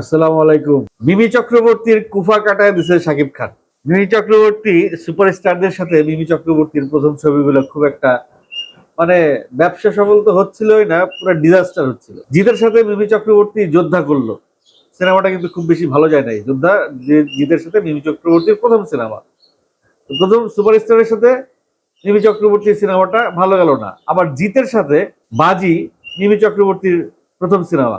আসসালামু আলাইকুম। মিমি চক্রবর্তীর কুফা কাটায় দিছে শাকিব খান। মিমি চক্রবর্তী সুপারস্টারদের সাথে মিমি চক্রবর্তীর প্রথম ছবিগুলো খুব একটা মানে ব্যবসা সফল তো হচ্ছিলই না, পুরো ডিজাস্টার হচ্ছিল। জিতের সাথে মিমি চক্রবর্তী যোদ্ধা করল। সিনেমাটা কিন্তু খুব বেশি ভালো যায় নাই। যোদ্ধা জিতের সাথে মিমি চক্রবর্তীর প্রথম সিনেমা। প্রথম সুপারস্টারের সাথে মিমি চক্রবর্তীর সিনেমাটা ভালো গেল না। আবার জিতের সাথে বাজি মিমি চক্রবর্তীর প্রথম সিনেমা।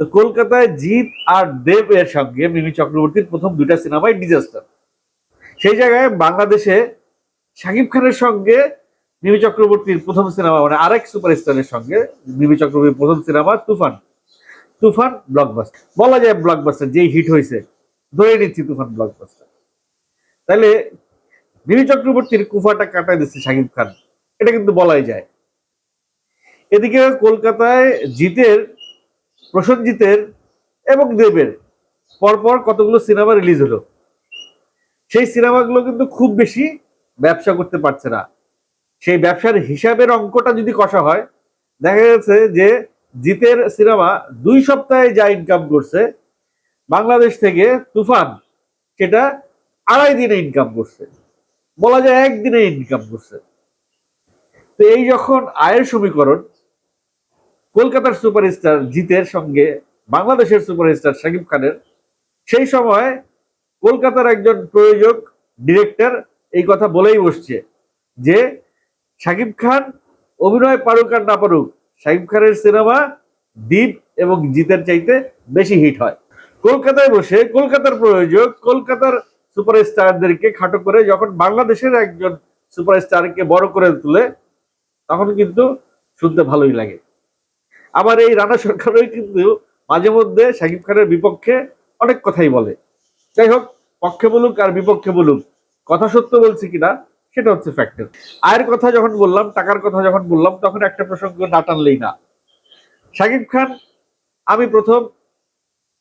তো কলকাতায় জিৎ আর দেব এর সঙ্গে মিমি চক্রবর্তীর প্রথম দুইটা সিনেমাই ডিজাস্টার সেই জায়গায় বাংলাদেশে শাকিব খানের সঙ্গে মিমি চক্রবর্তীর প্রথম সিনেমা মানে আরেক সুপারস্টারের সঙ্গে মিমি চক্রবর্তীর প্রথম সিনেমা তুফান। তুফান ব্লকবাস্টার বলা যায় ব্লকবাস্টার যেই হিট হয়েছে। ধরে নিচ্ছি তুফান ব্লকবাস্টার তাহলে মিমি চক্রবর্তীর কুফাটা কাটায় দিচ্ছে শাকিব খান। এটা কিন্তু বলাই যায়। এদিকে কলকাতায় জিতের প্রসেনজিতের এবং দেবের। পরপর কতগুলো সিনেমা রিলিজ হলো। সেই সিনেমাগুলো কিন্তু খুব বেশি ব্যবসা করতে পারছে না। সেই ব্যবসার হিসাবের অঙ্কটা যদি কষা হয়, দেখা গেছে যে জিতের সিনেমা দুই সপ্তাহে যা ইনকাম করছে, বাংলাদেশ থেকে তুফান, সেটা আড়াই দিনে ইনকাম করছে। বলা যায় একদিনে ইনকাম করছে। তো এই যখন আয়ের সমীকরণ কলকাতার সুপারস্টার জিতের সঙ্গে বাংলাদেশের সুপারস্টার শাকিব খানের, সেই সময় কলকাতার একজন প্রয়োজক, ডিরেক্টর এই কথা বলেই বসছে যে শাকিব খান, অভিনয় পারুক আর না পারুক, শাকিব খানের সিনেমা দ্বীপ এবং জিতের চাইতে বেশি হিট হয়। কলকাতায় বসে কলকাতার প্রয়োজক, কলকাতার সুপারস্টারদেরকে খাটো করে যখন বাংলাদেশের একজন সুপারস্টারকে বড় করে তুলে, তখন কিন্তু শুনতে ভালোই লাগে। আবার এই রানা সরকারও কিন্তু মাঝে মধ্যে শাকিব খানের বিপক্ষে অনেক কথাই বলে। যাই হোক, পক্ষে বলুক আর বিপক্ষে বলুক, কথা সত্য বলছি কিনা সেটা হচ্ছে ফ্যাক্টর আয়ের কথা যখন বললাম, টাকার কথা যখন বললাম, তখন একটা প্রসঙ্গ না টানলেই না। শাকিব খান, আমি প্রথম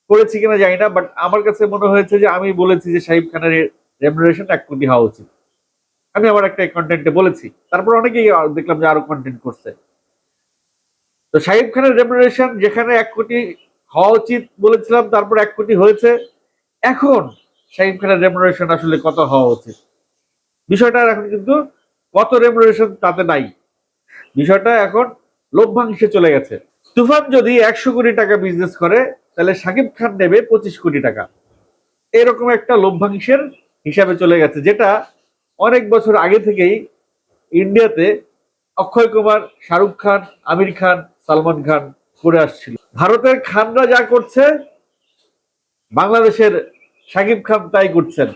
করেছি কিনা জানি না বাট আমার কাছে মনে হয়েছে যে আমি বলেছি যে শাকিব খানের রেমুনারেশন এক কোটি হওয়া উচিত। আমি আমার একটা কন্টেন্টে বলেছি। তারপর অনেকেই দেখলাম যে আরও কন্টেন্ট করছে। তো শাহিব খানের রেমুনারেশন যেখানে এক কোটি হওয়া উচিত বলেছিলাম, তারপর এক কোটি হয়েছে। এখন শাহিব খানের রেমুনারেশন আসলে কত হওয়া উচিত? বিষয়টা এখন কিন্তু কত রেমুনারেশন তাতে নাই। বিষয়টা এখন লভ্যাংশে চলে গেছে। তুফান যদি একশো কোটি টাকা বিজনেস করে, তাহলে শাকিব খান নেবে পঁচিশ কোটি টাকা। এরকম একটা লভ্যাংশের হিসাবে চলে গেছে, যেটা অনেক বছর আগে থেকেই ইন্ডিয়াতে অক্ষয় কুমার, শাহরুখ খান, আমির খান সালমান খান করে আসছিল। ভারতের খানরা যা করছে, বাংলাদেশের শাকিব খান তাই করছেন।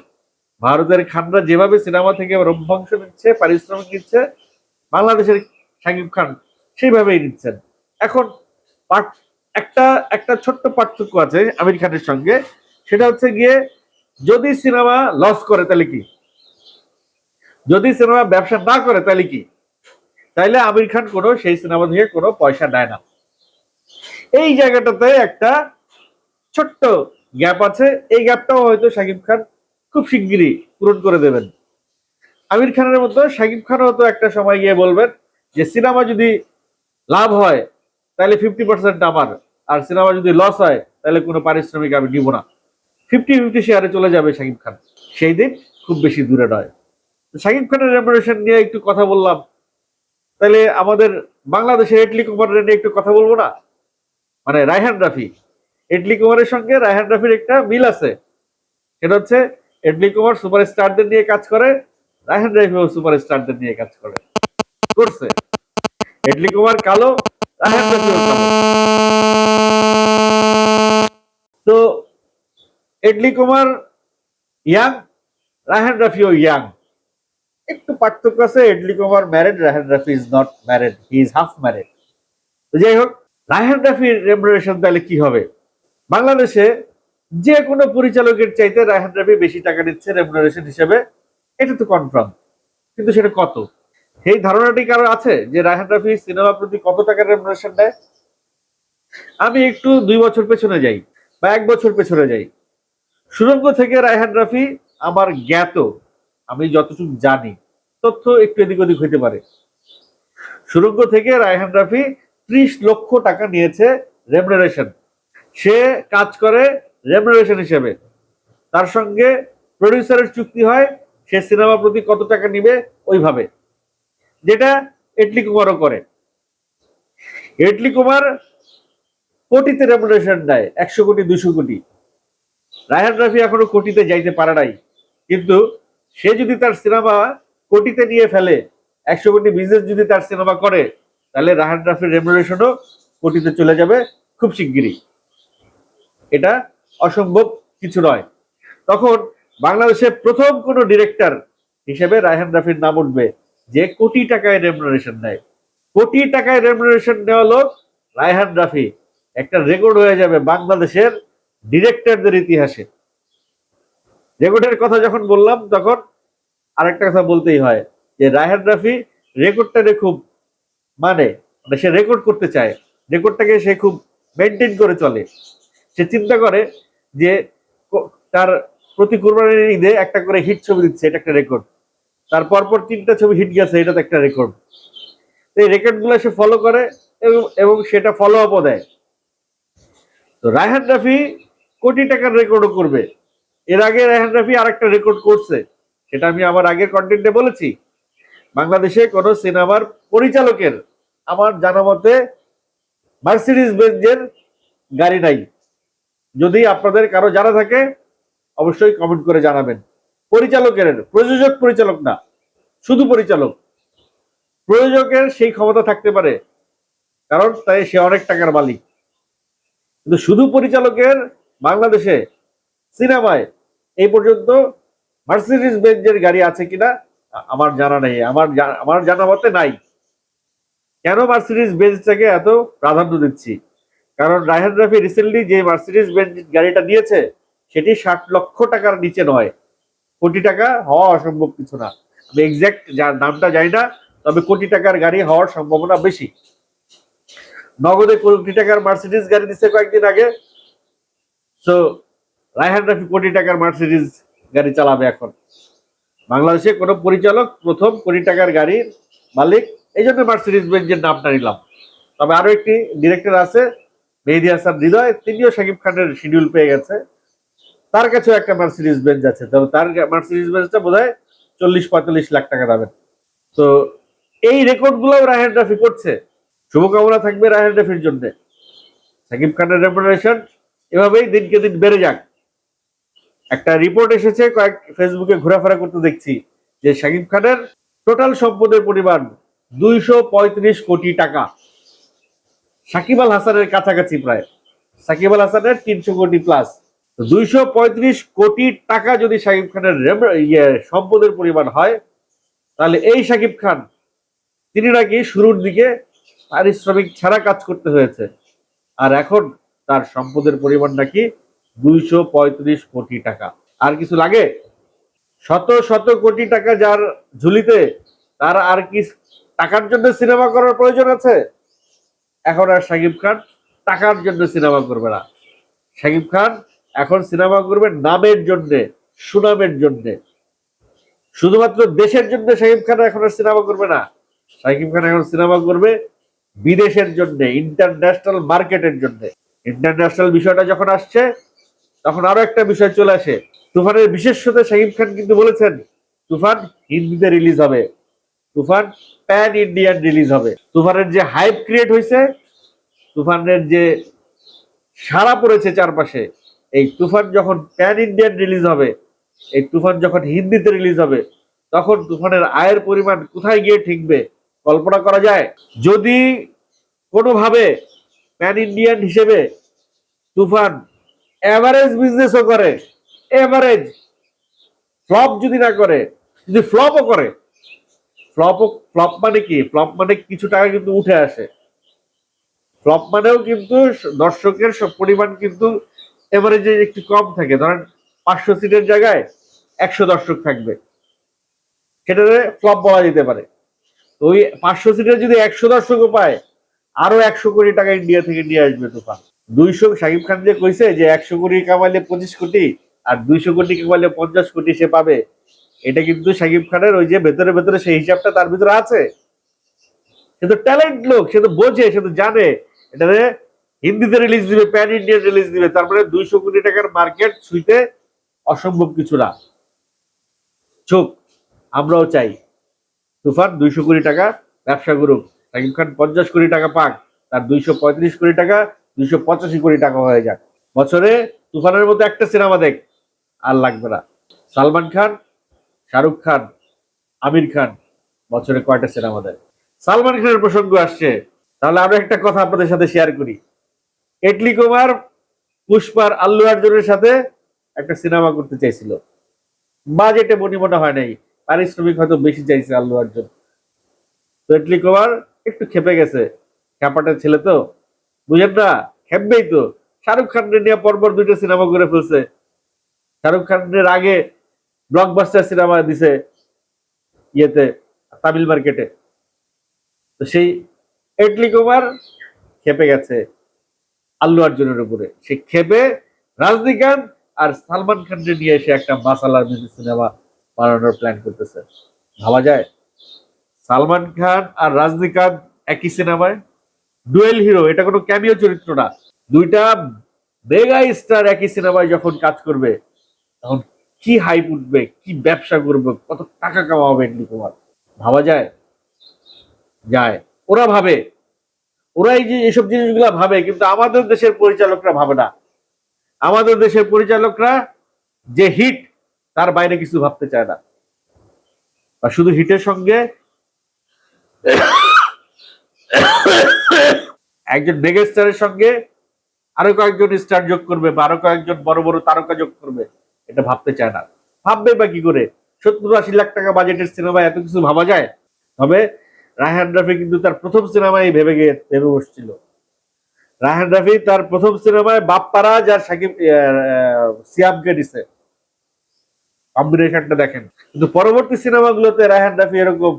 ভারতের খানরা যেভাবে সিনেমা থেকে রম্যাংশ নিচ্ছে, পারিশ্রমিক নিচ্ছে, বাংলাদেশের শাকিব খান সেইভাবেই নিচ্ছেন। এখন একটা একটা ছোট্ট পার্থক্য আছে আমির খানের সঙ্গে। সেটা হচ্ছে গিয়ে, যদি সিনেমা লস করে তাহলে কি? যদি সিনেমা ব্যবসা না করে তাহলে কি? তাইলে আমির খান কোনো, সেই সিনেমা থেকে কোনো পয়সা নেয় না। এই জায়গাটাতে একটা ছোট্ট গ্যাপ আছে। এই গ্যাপটাও হয়তো শাকিব খান খুব শিগগিরই পূরণ করে দেবেন। আমির খানের মতো শাকিব খানও হয়তো একটা সময় গিয়ে বলবেন যে, সিনেমা যদি লাভ হয় তাহলে ফিফটি পার্সেন্ট আমার। আর সিনেমা যদি লস হয় তাহলে কোনো পারিশ্রমিক আমি নিব না। ফিফটি ফিফটি শেয়ারে চলে যাবে শাকিব খান। সেই দিন খুব বেশি দূরে নয়। শাকিব খানের রেমুনারেশন নিয়ে একটু কথা বললাম। তাহলে আমাদের বাংলাদেশের এটলি কুমারের নিয়ে একটু কথা বলব না? মানে রায়হান রাফি। এটলি কুমারের সঙ্গে রায়হান রাফির একটা মিল আছে। সেটা হচ্ছে এটলি কুমার সুপার স্টারদের নিয়ে কাজ করে, রায়হান রাফিও সুপার স্টারদের নিয়ে কাজ করে। করছে। এটলি কুমার কালো, রায়হান রাফিও কালো। তো এটলি কুমার ইয়াং, রায়হান রাফিও ইয়াং। একটু পার্থক্য আছে Atlee Kumar married Raihan Rafi is not married he is half married তো যাই হোক রায়হান রাফির রেমুনারেশন তাহলে কি হবে? বাংলাদেশে যে কোনো পরিচালকের চাইতে রায়হান রাফি বেশি টাকা নিচ্ছে রেমুনারেশন হিসেবে, এটা তো কনফার্ম কিন্তু সেটা কত? সেই ধারণাটি কারও আছে যে রায়হান রাফি সিনেমা প্রতি কত টাকার রেমুনারেশন দেয়? আমি একটু দুই বছর পেছনে যাই, বা এক বছর পেছনে যাই। সুরঙ্গ থেকে রায়হান রাফি আমার জ্ঞাত, আমি যতটুকু জানি। তথ্য একটু এদিক ওদিক হইতে পারে। সুরঙ্গ থেকে রায়হান রাফি ত্রিশ লক্ষ টাকা নিয়েছে রেমুনারেশন সে কাজ করে রেমুনারেশন হিসেবে। তার সঙ্গে প্রডিউসারের চুক্তি হয়, সে সিনেমা প্রতি কত টাকা নিবে ওইভাবে। যেটা এটলি কুমারও করে। এটলি কুমার কোটিতে রেমুনারেশন দেয়, একশো কোটি, দুশো কোটি। রায়হান রাফি এখনও কোটিতে যাইতে পারে নাই। কিন্তু সে যদি তার সিনেমা কোটিতে নিয়ে ফেলে, একশো কোটি বিজনেস যদি তার সিনেমা করে, তাহলে রায়হান রাফির রেমুনারেশনও কোটিতে চলে যাবে খুব শিগগিরই। এটা অসম্ভব কিছু নয়। তখন বাংলাদেশের প্রথম কোন ডিরেক্টর হিসেবে রায়হান রাফির নাম উঠবে, যে কোটি টাকায় রেমুনারেশন দেয়। কোটি টাকায় রেমুনারেশন নেওয়া লোক রায়হান রাফি। একটা রেকর্ড হয়ে যাবে বাংলাদেশের ডিরেক্টরদের ইতিহাসে। রেকর্ডের কথা যখন বললাম, তখন আরেকটা কথা বলতেই হয় যে রায়হান রাফি রেকর্ডটাকে খুব মানে মানে সে রেকর্ড করতে চায়। রেকর্ডটাকে সে খুব মেনটেন করে চলে। সে চিন্তা করে যে তার প্রতি কুরবানির ঈদে একটা করে হিট ছবি দিচ্ছে, এটা একটা রেকর্ড তার পরপর তিনটা ছবি হিট গেছে এটা তো একটা রেকর্ড এই রেকর্ডগুলো সে ফলো করে এবং সেটা ফলো আপও দেয়। তো রায়হান রাফি কোটি টাকার রেকর্ডও করবে। এর আগে রায়হান রাফি আরেকটা রেকর্ড করছে। সেটা আমি আমার আগের কন্টেন্টে বলেছি। বাংলাদেশে কোন সিনেমার পরিচালকের আমার জানা মতে মার্সিডিজ বেঞ্জের গাড়ি নাই। যদি আপনাদের কারও জানা থাকে, অবশ্যই কমেন্ট করে জানাবেন। পরিচালকের, প্রযোজক পরিচালক না, শুধু পরিচালক। প্রযোজকের সেই ক্ষমতা থাকতে পারে, কারণ তাই সে অনেক টাকার মালিক। কিন্তু শুধু পরিচালকের বাংলাদেশে সিনেমায় এই পর্যন্ত মার্সিডিজ বেঞ্জের গাড়ি আছে কিনা, আমার জানা নেই। আমার আমার জানা মতে নাই। কেন মার্সিডিজ বেঞ্জটাকে এত প্রাধান্য দিচ্ছি? কারণ রায়হান রাফি রিসেন্টলি যে মার্সিডিজ বেঞ্জ গাড়িটা নিয়েছে সেটি ষাট লক্ষ টাকার নিচে নয়। কোটি টাকা হওয়া অসম্ভব কিছু না। আমি এক্সাক্ট নামটা জানি না, তবে কোটি টাকার গাড়ি হওয়ার সম্ভাবনা বেশি। নগদে কোটি টাকার মার্সিডিজ গাড়ি দিচ্ছে কয়েকদিন আগে। তো রায়হান রাফি কোটি টাকার মার্সিডিজ গাড়ি চালাবে এখন। বাংলাদেশে কোনো পরিচালক প্রথম কোটি টাকার গাড়ির মালিক, এই জন্য মার্সিডিজ বেঞ্জের নামটা নিলাম। তবে আরও একটি ডিরেক্টর আছে, মেহেদি হাসান হৃদয়, তিনিও শাকিব খানের শিডিউল পেয়ে গেছে। তার কাছেও একটা মার্সিডিজ বেঞ্জ আছে, তবে তার মার্সিডিজ বেঞ্জটা বোধ হয় চল্লিশ পঁয়তাল্লিশ লাখ টাকা দামের। তো এই রেকর্ড গুলোও রায়হান রাফি করছে। শুভকামনা থাকবে রায়হান রাফির জন্য। সাকিব খানের রেপুটেশন এভাবেই দিনকে দিন বেড়ে যাক। একটা রিপোর্ট এসেছে, কয়েক ফেসবুকে ঘোরাফেরা করতে দেখছি যে সাকিব খানের টোটাল সম্পদের পরিমাণ দুইশো পঁয়ত্রিশ কোটি টাকা। সাকিব আল হাসানের কাছাকাছি প্রায়। সাকিব আল হাসানের তিনশো কোটি প্লাস দুইশো পঁয়ত্রিশ কোটি টাকা যদি সাকিব খানের ইয়ে সম্পদের পরিমাণ হয়, তাহলে এই সাকিব খান, তিনি নাকি শুরুর দিকে পারিশ্রমিক ছাড়া কাজ করতে হয়েছে। আর এখন তার সম্পদের পরিমাণ নাকি দুইশো পঁয়ত্রিশ কোটি টাকা। আর কিছু লাগে? শত শত কোটি টাকা যার ঝুলিতে তার আর কি টাকার জন্য সিনেমা করার প্রয়োজন আছে? এখন আর শাকিব খান টাকার জন্য সিনেমা করবে না। শাকিব খান এখন সিনেমা করবে নামের জন্যে, সুনামের জন্যে। শুধুমাত্র দেশের জন্য শাকিব খান এখন আর সিনেমা করবে না। শাকিব খান এখন সিনেমা করবে বিদেশের জন্য ইন্টারন্যাশনাল মার্কেটের জন্য। ইন্টারন্যাশনাল বিষয়টা যখন আসছে তখন আরও একটা বিষয় চলে আসে। তুফানের বিশেষতে শাকিব খান কিন্তু বলেছেন, তুফান হিন্দিতে রিলিজ হবে। তুফান প্যান ইন্ডিয়ান রিলিজ হবে। তুফানের যে হাইপ ক্রিয়েট হয়েছে, তুফানের যে সারা পড়েছে চারপাশে, এই তুফান যখন প্যান ইন্ডিয়ান রিলিজ হবে, এই তুফান যখন হিন্দিতে রিলিজ হবে, তখন তুফানের আয়ের পরিমাণ কোথায় গিয়ে ঠিকবে কল্পনা করা যায়? যদি কোনোভাবে প্যান ইন্ডিয়ান হিসেবে তুফান এভারেজ বিজনেসও করে। এভারেজ ফ্লপ যদি না করে, যদি ফ্লপও করে ফ্লপ ফ্লপ মানে কি? ফ্লপ মানে কিছু টাকা কিন্তু উঠে আসে। ফ্লপ মানেও কিন্তু দর্শকের সব পরিমাণ কিন্তু এভারেজে একটু কম থাকে। ধরেন পাঁচশো সিটের জায়গায় একশো দর্শক থাকবে। সেটাতে ফ্লপ বলা যেতে পারে। তো ওই পাঁচশো সিটের যদি একশো দর্শকও পায়, আরও একশো কোটি টাকা ইন্ডিয়া থেকে নিয়ে আসবে তুফান। দুইশো শাকিব খান যে কইছে যে একশো কোটি কামাইলে পঁচিশ কোটি আর দুইশো কোটি কামাইলে পঞ্চাশ কোটি সে পাবে, এটা কিন্তু শাকিব খানের ওই যে ভেতরে ভেতরে সেই হিসাবটা তার ভিতরে আছে। সে তো ট্যালেন্ট লোক, সে তো বোঝে, সে তো জানে। এটারে হিন্দিতে রিলিজ দিবে প্যান ইন্ডিয়ান রিলিজ দিবে তার মানে দুইশো কোটি টাকার মার্কেট ছুঁইতে অসম্ভব কিছু না। চোখ আমরাও চাই। তুফান, দুইশো কোটি টাকা, ব্যবসা করুক। শাকিব খান পঞ্চাশ কোটি টাকা পাক, তার দুইশো পঁয়ত্রিশ কোটি টাকা দুইশো পঁচাশি কোটি টাকা হয়ে যাক। বছরে তুফানের মতো একটা সিনেমা দেখ, আর লাগবে না। সালমান খান, শাহরুখ খান, আমির খান বছরে কয়টা সিনেমা দেয় সালমান খানের প্রসঙ্গ আসছে। তাহলে আমরা একটা কথা আপনাদের সাথে শেয়ার করি। এটলি কুমার, পুষ্পার, আল্লু অর্জুনের সাথে একটা সিনেমা করতে চাইছিল। বাজেটে মনে হয় নাই। পারিশ্রমিক হয়তো বেশি চাইছে আল্লু অর্জুন। তো এটলি কুমার একটু খেপে গেছে। খ্যাপাটা ছেলে তো। বুঝেন না? খেপবেই তো। শাহরুখ খানের নিয়ে পরপর দুইটা সিনেমা করে ফেলছে। শাহরুখ খানের আগে ব্লকবাস্টার সিনেমা দিছে ইয়েতে, তামিল মার্কেটে। তো সেই এটলি কুমার খেপে গেছে আল্লু অর্জুনের উপরে। সে খেপে রাজনীকান্ত আর সালমান খানকে নিয়ে এসে একটা মাসালা সিনেমা বানানোর প্ল্যান করতেছে। ভাবা যায়? সালমান খান আর রাজনীকান্ত একই সিনেমায়? ডুয়েল হিরো, এটা কোনো ক্যামিও চরিত্র না। দুইটা মেগা স্টার একই সিনেমায় যখন কাজ করবে, তখন কি হাইপ উঠবে, কি ব্যবসা করবে, কত টাকা কামাবে এমনি কুমার ভাবা যায়? যায়। ওরা ভাবে। ওরা এই যে এসব জিনিসগুলা ভাবে, কিন্তু আমাদের দেশের পরিচালকরা ভাবে না। আমাদের দেশের পরিচালকরা যে হিট তার বাইরে কিছু ভাবতে চায় না। শুধু হিটের সঙ্গে একজন মেগাস্টারের সঙ্গে আরও কয়েকজন স্টার যোগ করবে বা আরও কয়েকজন বড় বড় তারকা যোগ করবে, এটা ভাবতে চায় না। ভাববে বা কি করে? সত্তর আশি লাখ টাকা বাজেটের সিনেমা এত কিছু ভাবা যায়? তবে রায়হান রাফি কিন্তু তার প্রথম সিনেমায় ভেবে গিয়ে, ভেবে বসছিল। রায়হান রাফি তার প্রথম সিনেমায় বাপ্পারাজ আর সাকিব সিয়ামকে দিছে। কম্বিনেশনটা দেখেন। কিন্তু পরবর্তী সিনেমাগুলোতে রায়হান রাফি এরকম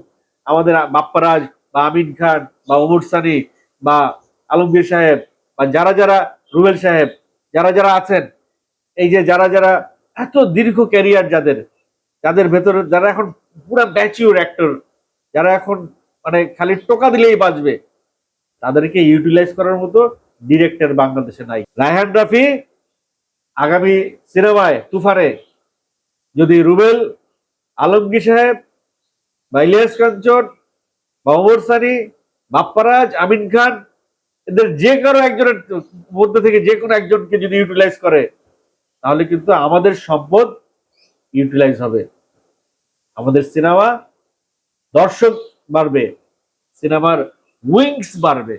আমাদের বাপ্পারাজ বা আমিন খান বা ওমর সানি বা আলমগীর সাহেব বা যারা যারা রুবেল সাহেব, যারা যারা আছেন, এই যে যারা যারা এত দীর্ঘ ক্যারিয়ার যাদের যাদের ভেতরে যারা এখন পুরো ম্যাচিউর অ্যাক্টর যারা এখন মানে খালি টোকা দিলেই বাঁচবে, তাদেরকে ইউটিলাইজ করার মতো ডিরেক্টর বাংলাদেশে নাই। রায়হান রাফি আগামী সিনেমায় তুফারে যদি রুবেল, আলমগীর সাহেব বা ইলিয়াস কাঞ্চন বা ওমর সানি বাপ্পারাজ, আমিন খান, এদের যে কারও একজনের মধ্যে থেকে যে কোনো একজনকে যদি ইউটিলাইজ করে, তাহলে কিন্তু আমাদের সম্পদ ইউটিলাইজ হবে। আমাদের সিনেমা দর্শক বাড়বে সিনেমার উইংস বাড়বে।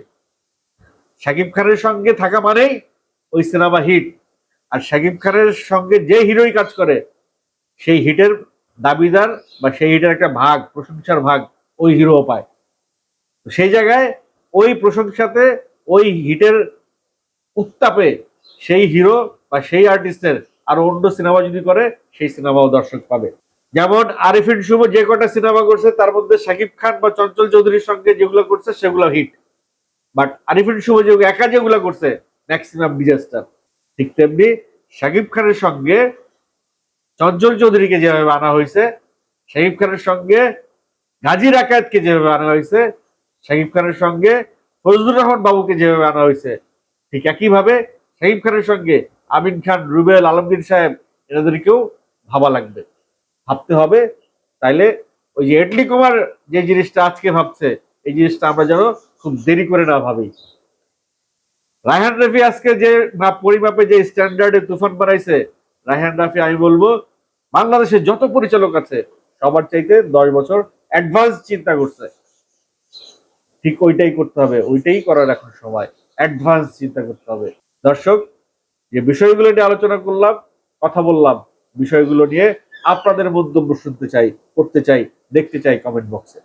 শাকিব খানের সঙ্গে থাকা মানেই ওই সিনেমা হিট আর শাকিব খানের সঙ্গে যে হিরোই কাজ করে, সেই হিটের দাবিদার বা সেই হিটের একটা ভাগ, প্রশংসার ভাগ ওই হিরো পায়। সেই জায়গায় ওই প্রশংসাতে ওই হিটের উত্তাপে সেই হিরো বা সেই আর্টিস্টের আর অন্য সিনেমা যদি করে, সেই সিনেমাও দর্শক পাবে। যেমন আরিফিন শুভ যে কটা সিনেমা করছে, তার মধ্যে শাকিব খান বা চঞ্চল চৌধুরীর সঙ্গে যেগুলো করছে, সেগুলো হিট। বাট আরিফিন শুভ যে একা যেগুলো করছে ম্যাক্সিমাম ডিজাস্টার ঠিক তেমনি শাকিব খানের সঙ্গে চঞ্চল চৌধুরীকে যেভাবে আনা হয়েছে, শাকিব খানের সঙ্গে গাজী রাকায়াতকে যেভাবে আনা হয়েছে শাকিব খানের সঙ্গে ফজলুর রহমান বাবুকে যেভাবে আনা হয়েছে, ঠিক একইভাবে শাকিব খানের সঙ্গে আমিন খান, রুবেল আলমগীর সাহেব, এনাদেরকেও ভাবা লাগবে। ভাবতে হবে, তাইলে ওই যে এটলি কুমার যে জিনিসটা আজকে ভাবছে, এই জিনিসটা আমরা যেন খুব দেরি করে না ভাবি। রায়হান রাফি আজকে যে পরিমাপে যে স্ট্যান্ডার্ডে তুফান বানাইছে, রায়হান রাফি, আমি বলব বাংলাদেশে যত পরিচালক আছে, সবার চাইতে দশ বছর অ্যাডভান্স চিন্তা করছে। ঠিক ওইটাই করতে হবে, ওইটাই করার এখন সময়। অ্যাডভান্স চিন্তা করতে হবে। দর্শক, যে বিষয়গুলো নিয়ে আলোচনা করলাম, কথা বললাম, বিষয়গুলো নিয়ে আপনাদের মন্তব্য শুনতে চাই, করতে চাই, দেখতে চাই কমেন্ট বক্সে